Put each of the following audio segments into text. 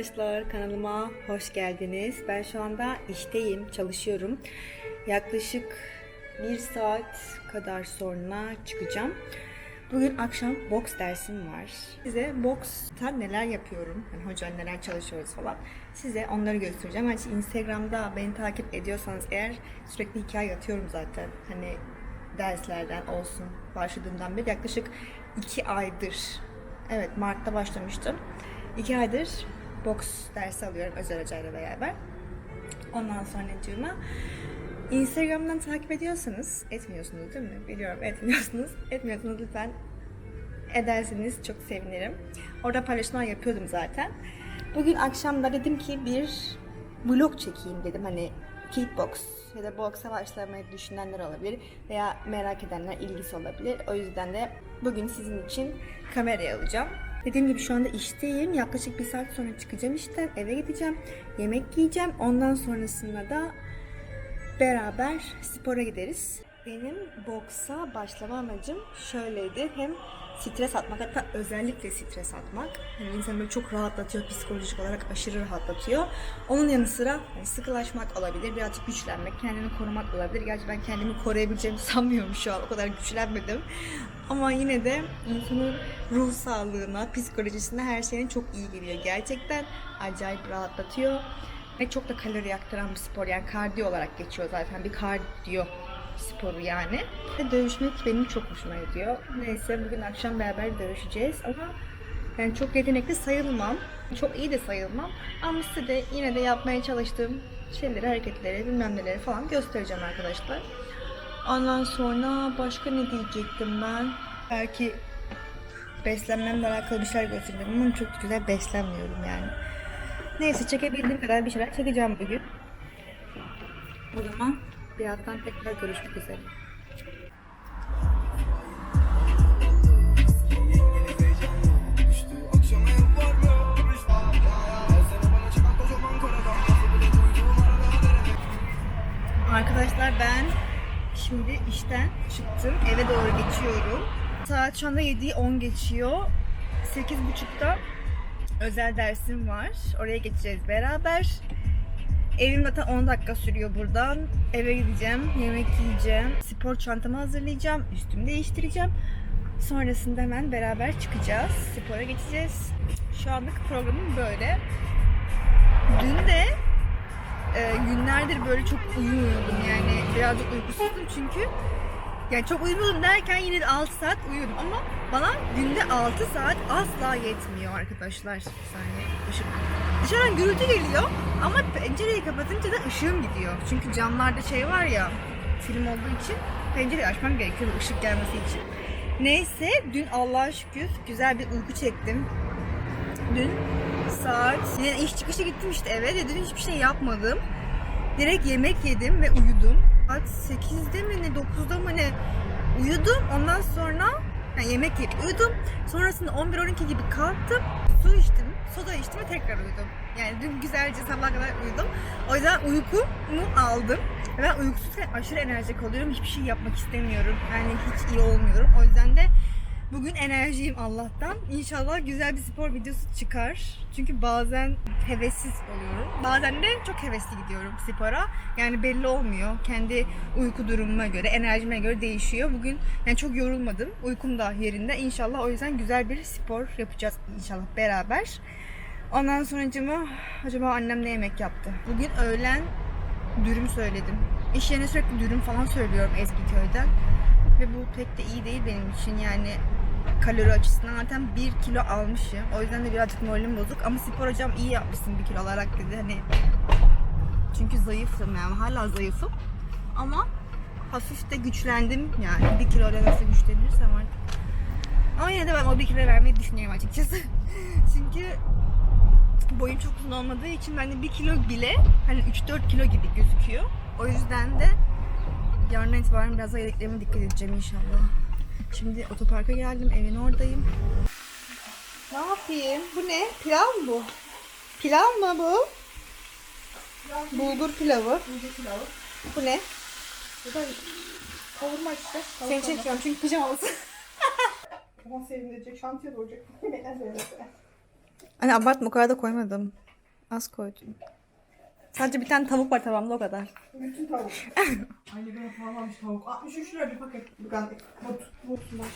Arkadaşlar. Kanalıma hoş geldiniz. Ben şu anda işteyim, çalışıyorum. Yaklaşık bir saat kadar sonra çıkacağım. Bugün akşam boks dersim var. Size boksta neler yapıyorum, hani hocayla neler çalışıyoruz falan. Size onları göstereceğim. Hani Instagram'da beni takip ediyorsanız eğer sürekli hikaye atıyorum zaten. Hani derslerden olsun başladığımdan beri yaklaşık iki aydır Evet Mart'ta başlamıştım. İki aydır boks dersi alıyorum özel hocayla beraber. Ondan sonra Instagram'dan takip ediyorsanız, etmiyorsunuz değil mi? Biliyorum etmiyorsunuz. Etmiyorsanız lütfen ederseniz çok sevinirim. Orada paylaşımlar yapıyordum zaten. Bugün akşam da dedim ki bir vlog çekeyim dedim. Hani kickbox ya da boksa başlamayı düşünenler olabilir veya merak edenler ilgisi olabilir. O yüzden de bugün sizin için kamerayı alacağım. Dediğim gibi şu anda işteyim. Yaklaşık bir saat sonra çıkacağım işten. Eve gideceğim. Yemek yiyeceğim. Ondan sonrasında da beraber spora gideriz. Benim boksa başlama amacım şöyleydi. Hem stres atmak hatta özellikle stres atmak. Hani insanı böyle çok rahatlatıyor psikolojik olarak aşırı rahatlatıyor. Onun yanı sıra hani sıkılaşmak olabilir, birazcık güçlenmek, kendini korumak olabilir. Gerçi ben kendimi koruyabileceğimi sanmıyorum şu an. O kadar güçlenmedim. Ama yine de insanın ruh sağlığına, psikolojisine her şeyin çok iyi geliyor. Gerçekten acayip rahatlatıyor. Ve çok da kalori yaktıran bir spor. Yani kardiyo olarak geçiyor zaten. Bir kardiyo sporu yani. Ve dövüşmek benim çok hoşuma gidiyor. Neyse bugün akşam beraber dövüşeceğiz ama yani çok yetenekli sayılmam. Çok iyi de sayılmam. Ama size de yine de yapmaya çalıştığım şeyleri, hareketleri, bilmem neleri falan göstereceğim arkadaşlar. Ondan sonra başka ne diyecektim ben? Belki beslenmemle alakalı bir şeyler göstereceğim ama çok güzel beslenmiyorum yani. Neyse çekebildiğim kadar bir şeyler çekeceğim bugün. Birazdan tekrar görüşmek üzere. Arkadaşlar ben şimdi işten çıktım. Eve doğru geçiyorum. Saat şu anda 7'yi 10 geçiyor. 8.30'da özel dersim var. Oraya geçeceğiz beraber. Evim zaten 10 dakika sürüyor buradan. Eve gideceğim, yemek yiyeceğim, spor çantamı hazırlayacağım, üstümü değiştireceğim. Sonrasında hemen beraber çıkacağız. Spora geçeceğiz. Şu anlık programım böyle. Dün de e, günlerdir böyle çok uyumuyordum yani birazcık uykusuzdum çünkü yani çok uyumuyordum derken yine de 6 saat uyuyordum ama bana günde 6 saat asla yetmiyor arkadaşlar. Saniye ışık. Dışarıdan gürültü geliyor ama pencereyi kapatınca da ışığım gidiyor. Çünkü camlarda şey var ya film olduğu için pencereyi açmam gerekiyor ışık gelmesi için. Neyse dün Allah'a şükür güzel bir uyku çektim. Dün saat yine iş çıkışı gittim işte eve de dün hiçbir şey yapmadım. Direkt yemek yedim ve uyudum. Saat 8'de mi ne 9'da mı ne uyudum. Ondan sonra yani yemek yiyip uyudum. Sonrasında 11-12 gibi kalktım. Su içtim, soda içtim ve tekrar uyudum. Yani dün güzelce sabah kadar uyudum. O yüzden uykumu aldım. Ben uykusuzken aşırı enerjik oluyorum. Hiçbir şey yapmak istemiyorum. Yani hiç iyi olmuyorum. O yüzden de Bugün enerjiyim Allah'tan. İnşallah güzel bir spor videosu çıkar. Çünkü bazen hevessiz oluyorum. Bazen de çok hevesli gidiyorum spora. Yani belli olmuyor. Kendi uyku durumuma göre, enerjime göre değişiyor. Bugün yani çok yorulmadım. Uykum da yerinde. İnşallah o yüzden güzel bir spor yapacağız inşallah beraber. Ondan sonracıma acaba annem ne yemek yaptı? Bugün öğlen dürüm söyledim. İş yerine sürekli dürüm falan söylüyorum Ezgiköy'den. Ve bu pek de iyi değil benim için yani kalori açısından zaten 1 kilo almışım. O yüzden de birazcık moralim bozuk. Ama spor hocam iyi yapmışsın bir kilo olarak dedi. Hani çünkü zayıfım yani hala zayıfım. Ama hafif de güçlendim yani. Bir kiloyla nasıl güçlenirsem artık. Ama yine de ben o bir kilo vermeyi düşünüyorum açıkçası. çünkü boyum çok uzun olmadığı için bende bir kilo bile hani 3-4 kilo gibi gözüküyor. O yüzden de yarından itibaren biraz daha yediklerime dikkat edeceğim inşallah. Şimdi otoparka geldim, evin oradayım. Ne yapayım? Bu ne? Pilav mı bu? Pilav mı bu? Bulgur pilavı. Bulgur pilavı. Bu ne? Bu da kavurma işte. Seni çekiyorum çünkü pijamalısın. Kafan sevindirecek, şantiye olacak. Neden böyle? Hani abartma o kadar da koymadım. Az koydum. Sadece bir tane tavuk var tabağımda o kadar. Bütün tavuk. Anne ben pahalanmış tavuk. 63 lira bir paket. Bugan. But. But. But.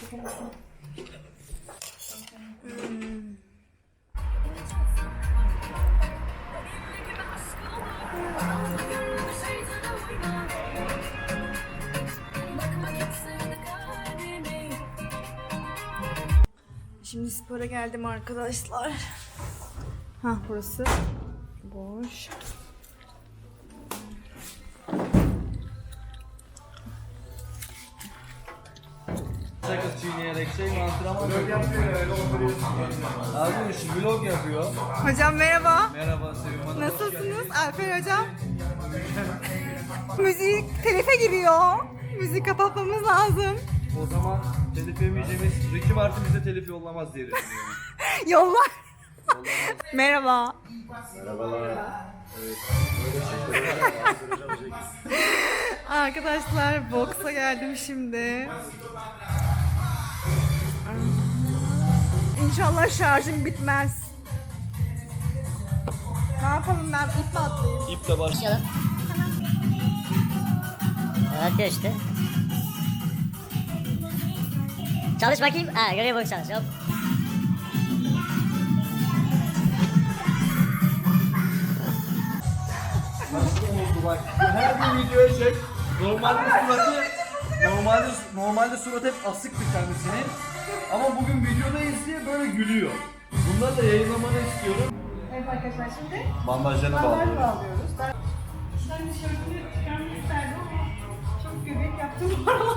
Şimdi spora geldim arkadaşlar. Ha burası boş. Çiğneyerek şey antrenman Abi şu vlog yapıyor. Hocam merhaba. Merhaba Sevim Hanım. Nasılsınız Alper hocam? Müzik telife giriyor. Müzik kapatmamız lazım. O zaman telif yemeyeceğimiz Ricky Martin bize telif yollamaz diye düşünüyorum. Yollar. merhaba. Arkadaşlar boksa geldim şimdi. İnşallah şarjım bitmez. Ne yapalım ben ip mi atlayayım? İple baş. Başlayalım. Evet geçti. Çalış bakayım. Ha görüyor bak çalış. Hop. Nasıl oldu bak. Her bir videoya çek. Normalde suratı normalde normalde surat hep asıktı kendisinin. Ama bugün videodayız diye böyle gülüyor. Bunları da yayınlamanı istiyorum. Evet arkadaşlar şimdi Bandajlarını bandaj bağlıyorum. bağlıyoruz. Ben ben tişörtümü çıkarmak isterdim ama çok göbek yaptım bu aralar.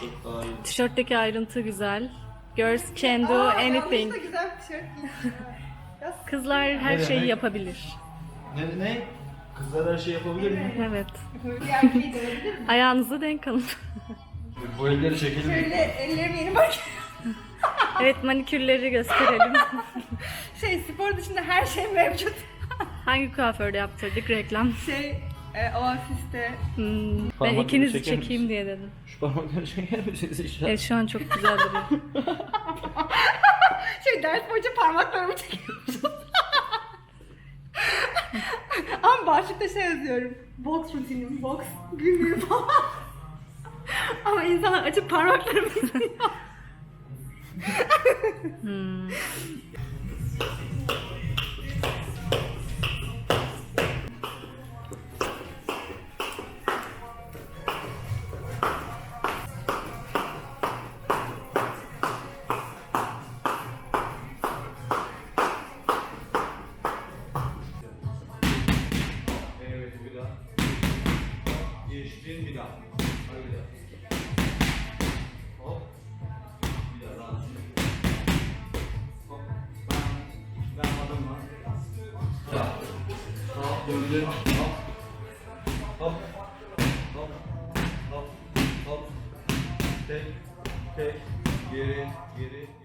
Çok daha iyi. Tişörtteki ayrıntı güzel. Girls can do anything. Da güzel bir tişört giydim. Kızlar her Ne şeyi demek? yapabilir. Ne ne? Kızlar her şey yapabilir mi? Evet. Bir erkeği görebilir mi? Ayağınızı denk alın. Bu elleri çekelim. Şöyle ellerimi yeni bak. evet manikürleri gösterelim. Şey spor dışında her şey mevcut. Hangi kuaförde yaptırdık reklam? Şey e, Oasis'te Hmm, ben Parmakları ikinizi çeker çekeyim misin? diye dedim. Şu parmakları çeker misiniz inşallah? Evet şu an çok güzel duruyor. şey ders boyunca parmaklarımı çekiyormuşum. Ama başlıkta şey yazıyorum. Box rutinim, box günlüğü falan. Ama insanlar açıp parmaklarımı izliyor. Hmm. Tek. Tek. Geri. Geri.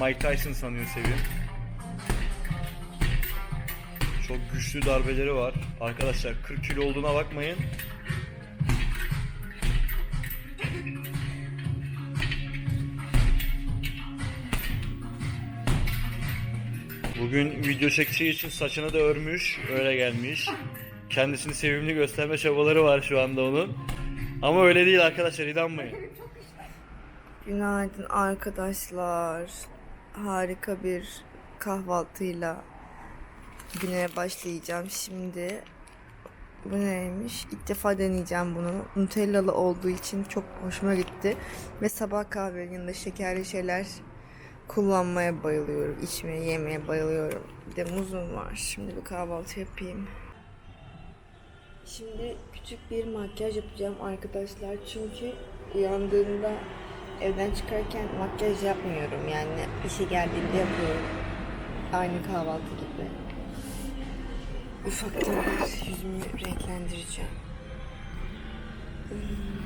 Mike Tyson sanıyor Sevim. Çok güçlü darbeleri var. Arkadaşlar 40 kilo olduğuna bakmayın. Bugün video çekeceği için saçını da örmüş, öyle gelmiş. Kendisini sevimli gösterme çabaları var şu anda onun. Ama öyle değil arkadaşlar inanmayın. Günaydın arkadaşlar. Harika bir kahvaltıyla güne başlayacağım şimdi. Bu neymiş? İlk defa deneyeceğim bunu. Nutellalı olduğu için çok hoşuma gitti. Ve sabah yanında şekerli şeyler kullanmaya bayılıyorum. içmeye, yemeye bayılıyorum. Bir de muzum var. Şimdi bir kahvaltı yapayım. Şimdi küçük bir makyaj yapacağım arkadaşlar. Çünkü uyandığımda evden çıkarken makyaj yapmıyorum. Yani işe geldiğimde yapıyorum. Aynı kahvaltı gibi. Ufaktan yüzümü renklendireceğim. Klasik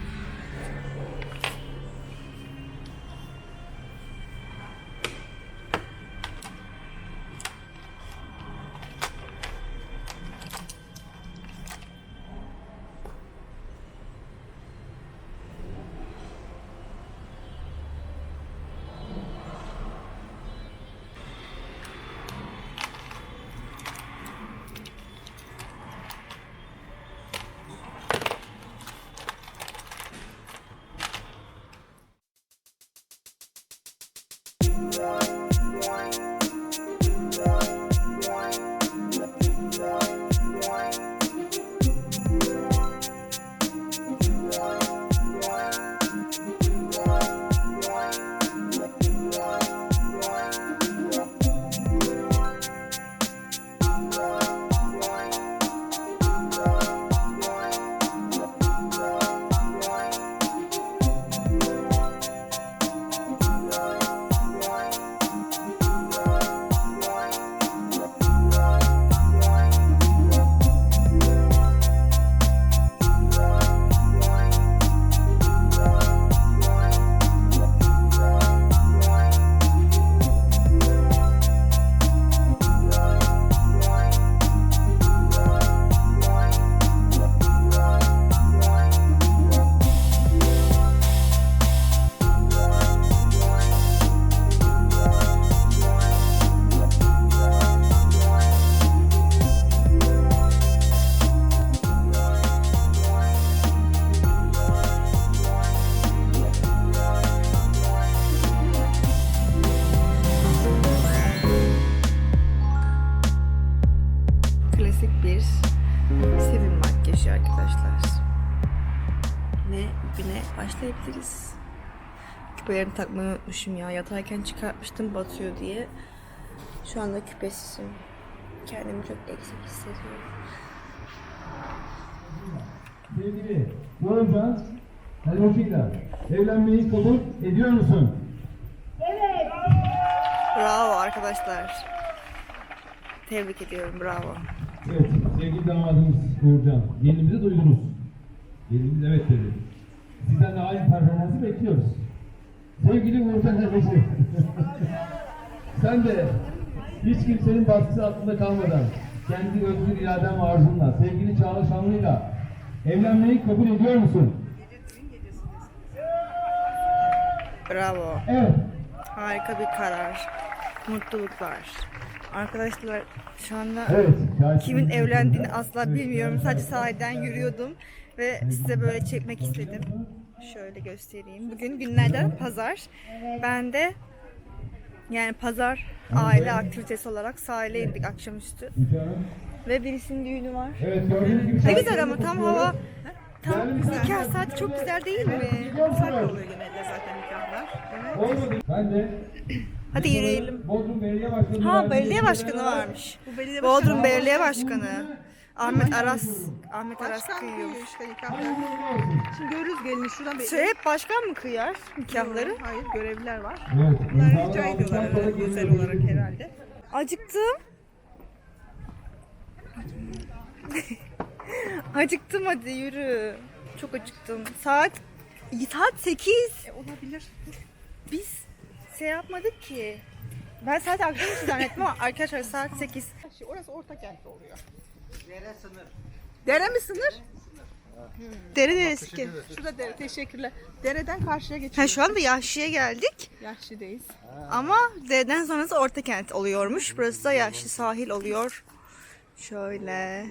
başlayabiliriz. Küpelerimi takmayı unutmuşum ya. Yatarken çıkartmıştım batıyor diye. Şu anda küpesizim. Kendimi çok eksik hissediyorum. Sevgili Doğancan, Helmut'la evlenmeyi kabul ediyor musun? Bravo arkadaşlar. Tebrik ediyorum. Bravo. Evet, sevgili damadımız Uğurcan, gelinizi duydunuz. Geliniz evet dedi. Sizden de aynı performansı bekliyoruz. Sevgili Uğurcan kardeşim, sen de hiç kimsenin baskısı altında kalmadan, kendi özgür iraden ve arzunla, sevgili Çağla Şanlı'yla evlenmeyi kabul ediyor musun? Bravo. Evet. Harika bir karar. Mutluluklar. Arkadaşlar şu anda Evet. şahit- kimin evlendiğini asla bilmiyorum. Sadece sahiden yürüyordum ve size böyle çekmek istedim. Şöyle göstereyim. Bugün günlerden pazar. Ben de yani pazar aile aktivitesi olarak sahile indik akşamüstü. Ve birisinin düğünü var. Evet Ne güzel ama tam hava tam nikah saati çok güzel değil mi? Oluyor Olmadı. Ben de Hadi yürüyelim. Bodrum Belediye Başkanı Ha belediye başkanı varmış. Bodrum Belediye Başkanı. Ahmet Aras. Ahmet Aras kıyıyor. Hayırlı olsun. Şimdi görürüz gelini şuradan bir... Şey hep başkan mı kıyar nikahları? Hayır görevliler var. Evet. Bunlar rica ediyorlar herhalde, özel olarak herhalde. Acıktım. Acıktım hadi yürü. Çok acıktım. Saat saat 8. E, olabilir. Biz şey yapmadık ki. Ben saat akşamüstü zannettim ama arkadaşlar saat 8. Şey, Orası orta kent oluyor. Dere sınır. Dere mi sınır? Dere neresi ki? Şurada dere. Teşekkürler. Dereden karşıya Ha geçiyoruz. şu anda Yahşi'ye geldik. Yaşlı'dayız. Ama dereden sonrası orta kent oluyormuş. Burası da Yahşi sahil oluyor. Şöyle.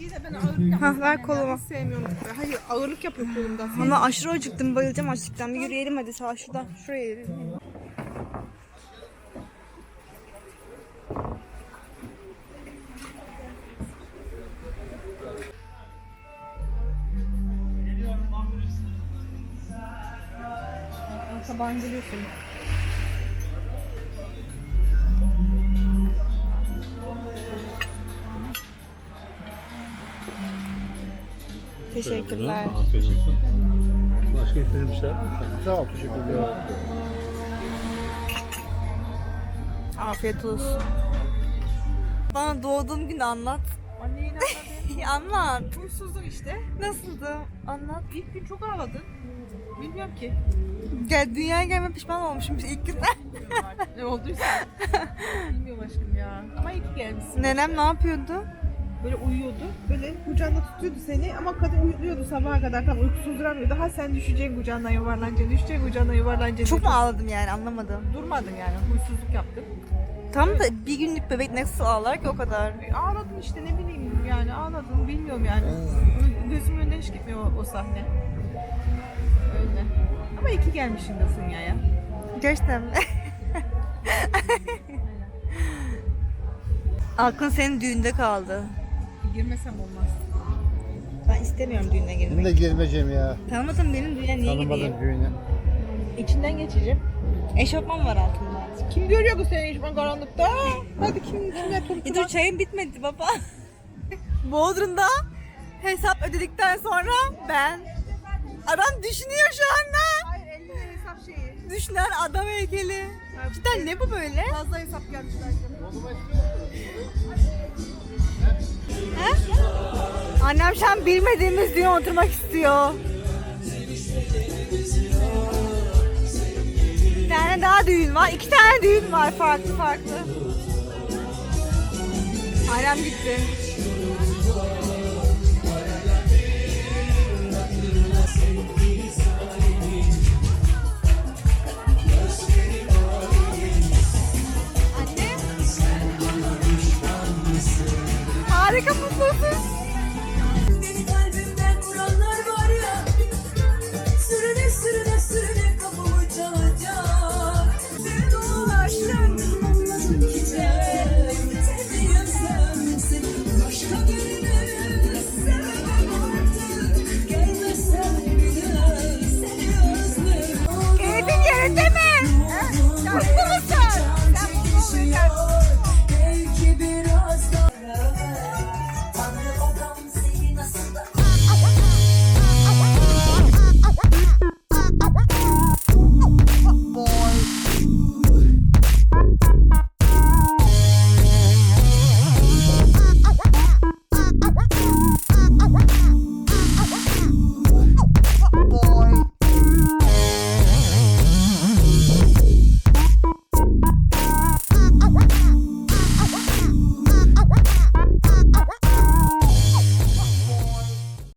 İyi de ben ağırlık Hah ver kolumu. sevmiyorum. Hayır ağırlık yapıyor kolumda. Ama aşırı acıktım bayılacağım açlıktan. Bir yürüyelim hadi sağ şuradan. Şuraya yürüyelim. Sabahın geliyorsun. Teşekkürler. Başka istediğin bir şey var mı? Sağ ol, teşekkürler. Afiyet olsun. Bana doğduğum günü anlat. Anneye inanmadın. anlat. Huysuzluğun işte. Nasıldı? Anlat. İlk gün çok ağladın. Bilmiyorum ki. Gel dünyaya gelme pişman olmuşum ilk gün. Ne olduysa. Bilmiyorum aşkım ya. Ama iyi ki gelmişsin. Nenem ne yapıyordu? Böyle uyuyordu. Böyle kucağında tutuyordu seni ama kadın uyuyordu sabaha kadar. Tam uykusuz duramıyordu. Ha sen düşeceksin kucağından yuvarlanacaksın, düşeceksin kucağından yuvarlanacaksın. Çok mu ağladım yani anlamadım. Durmadın yani. Huysuzluk yaptın. Tam da bir günlük bebek nasıl ağlar ki o kadar? E, Ağladın işte ne bileyim yani ağladın bilmiyorum yani. Gözümün önünden hiç gitmiyor o, o sahne. Ama iyi ki gelmişsin de Funya'ya. Gerçekten mi? Aklın senin düğünde kaldı. Girmesem olmaz. Ben istemiyorum düğüne Ben de girmek. girmeyeceğim ya. Tanımadın benim düğüne niye gideyim? Tanımadım düğünü. İçinden geçeceğim. Eşofman var altında. Kim görüyor ki seni şu an karanlıkta? Hadi kim kimle E dur çayım bitmedi baba. Bodrum'da hesap ödedikten sonra ben adam düşünüyor şu anda. Hayır 50 lira hesap şeyi. Düşünen adam heykeli. Cidden ne bu böyle? Fazla hesap gelmişler. Annem şu an bilmediğimiz düğüne oturmak istiyor. Bir tane daha düğün var. iki tane düğün var farklı farklı. Annem gitti. Anne. Harika mutlusun.